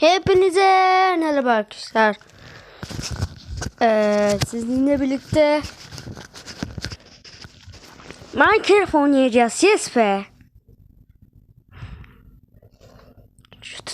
Hepinize merhaba arkadaşlar. Ee, sizinle birlikte Minecraft oynayacağız. Yes be. Şu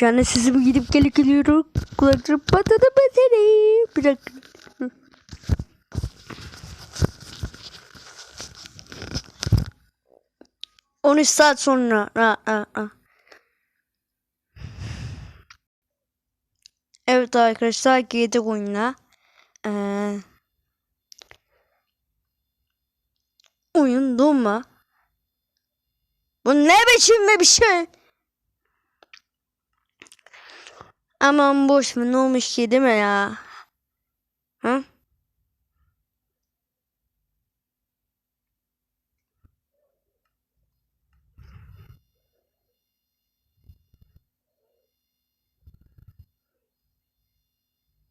Şu anda sizi gidip gelip geliyorum. Kulaklarım patladı seni. Bir dakika. 13 saat sonra. Ha, ha, ha. Evet arkadaşlar girdik oyuna. Ee, oyun donma. Bu ne biçim bir şey? Aman boş mu ne olmuş ki değil mi ya? Hı?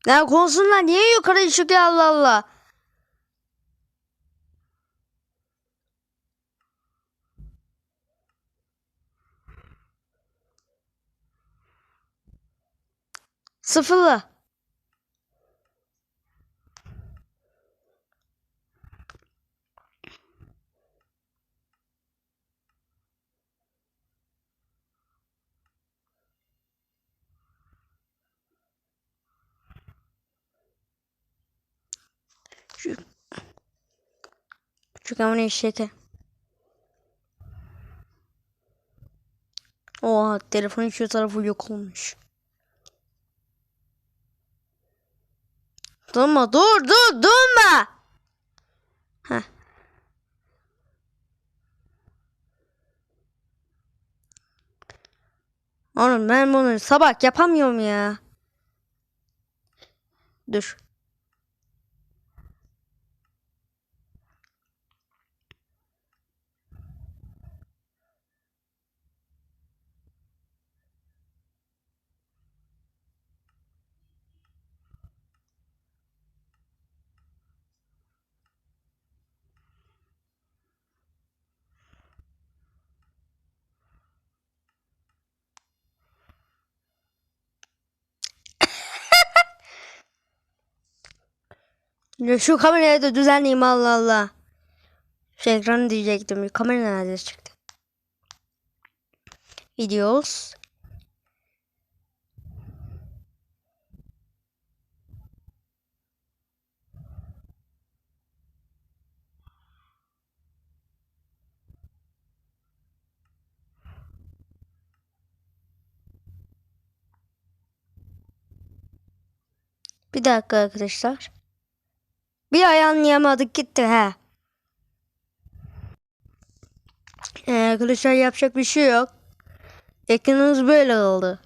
Ya konusunda niye yukarı çıkıyor Allah Allah? Sıfırla. Şu şu kamerayı işlete. Oha telefonun şu tarafı yok olmuş. Durma dur dur durma. Heh. Oğlum ben bunu sabah yapamıyorum ya. Dur. Şu kamerayı da düzenleyeyim Allah Allah. Şu ekranı diyecektim. Kamera nerede çıktı? Videos. Bir dakika arkadaşlar. Bir ayarlayamadık gitti he. Ee, arkadaşlar yapacak bir şey yok. Ekranımız böyle oldu.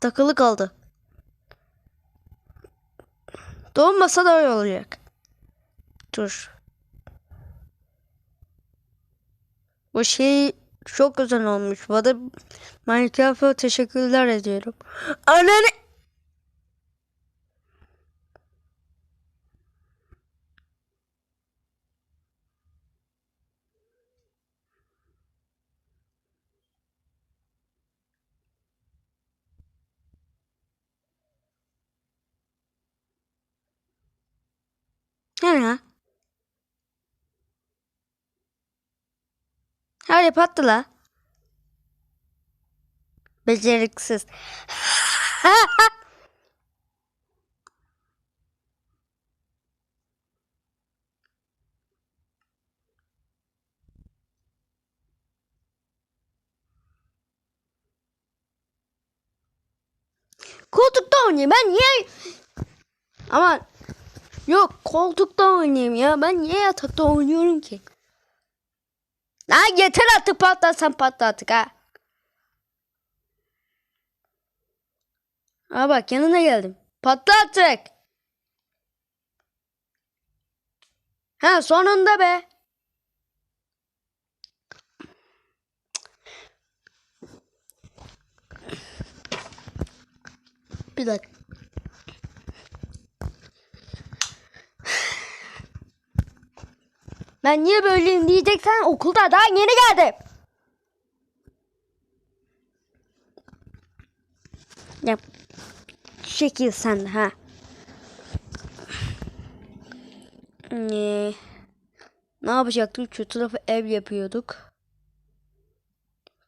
Takılı kaldı. Dolmasa da öyle olacak. Dur. Bu şey çok güzel olmuş. Bana Minecraft'a teşekkürler ediyorum. Ananı... Ya? Hadi patla. Beceriksiz. koltukta oynayayım. Ben niye... Aman. Yok koltukta oynayayım ya. Ben niye yatakta oynuyorum ki? Lan yeter artık patlarsan patla artık ha. Ha bak yanına geldim. Patla artık. Ha sonunda be. Bir dakika. Ben niye böyleyim diyeceksen okulda daha yeni geldim. Ya şekil sen ha. Ee, ne yapacaktık? Şu tarafı ev yapıyorduk.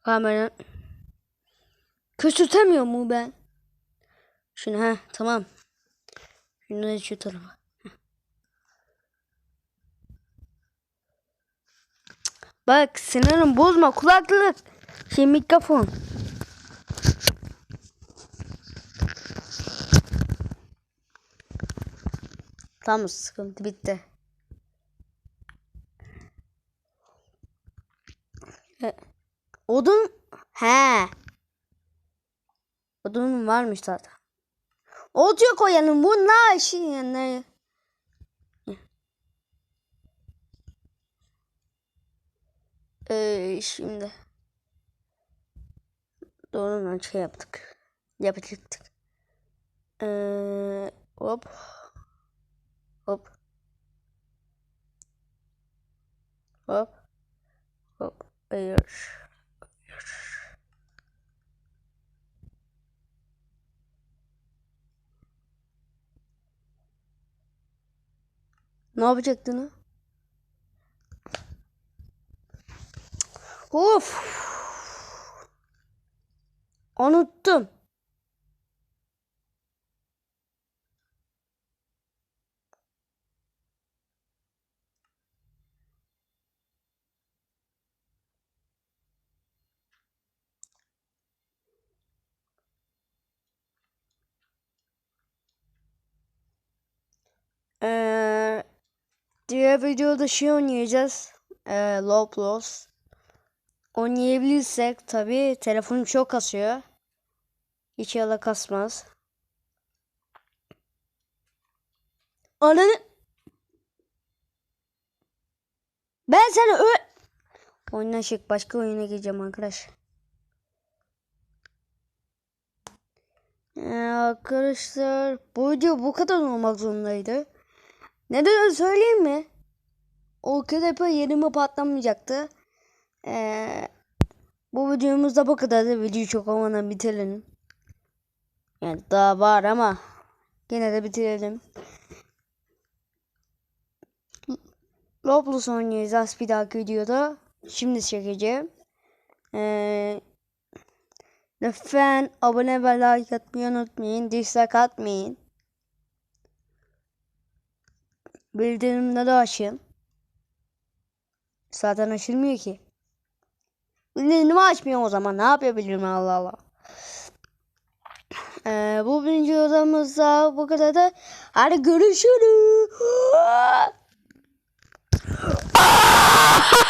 Kamera. Küçültemiyor mu ben? Şunu ha tamam. Şunu da şu tarafa. Heh. Bak sinirim bozma kulaklık. Şey mikrofon. Tamam sıkıntı bitti. E, Odun he. Odun varmış zaten. Olacak koyalım bunlar işin yanına. Ee, şimdi doğru şey yaptık. Yapacaktık. Ee, hop. Hop. Hop. Hop. Hayır. Hayır. Ne yapacaktın ha? Of. Unuttum. Ee, diğer videoda şey oynayacağız. Ee, Roblox. Oynayabilirsek tabi telefonum çok kasıyor. Hiç yala kasmaz. Ananı... Ben seni ö... Oyundan çık başka oyuna gireceğim arkadaş. Ee, arkadaşlar bu video bu kadar olmak zorundaydı. Neden söyleyeyim mi? O kedepe yerime patlamayacaktı. Ee, bu videomuzda bu kadar da videoyu çok olmadan bitirelim. Yani daha var ama yine de bitirelim. Roblox oynayacağız bir dahaki videoda. Şimdi çekeceğim. Ee, lütfen abone ve like atmayı unutmayın. Dislike atmayın. Bildirimleri açın. Zaten açılmıyor ki. Bildiğimi açmıyor o zaman. Ne yapabilirim Allah Allah. Ee, bu birinci odamızda bu kadar da. Hadi görüşürüz.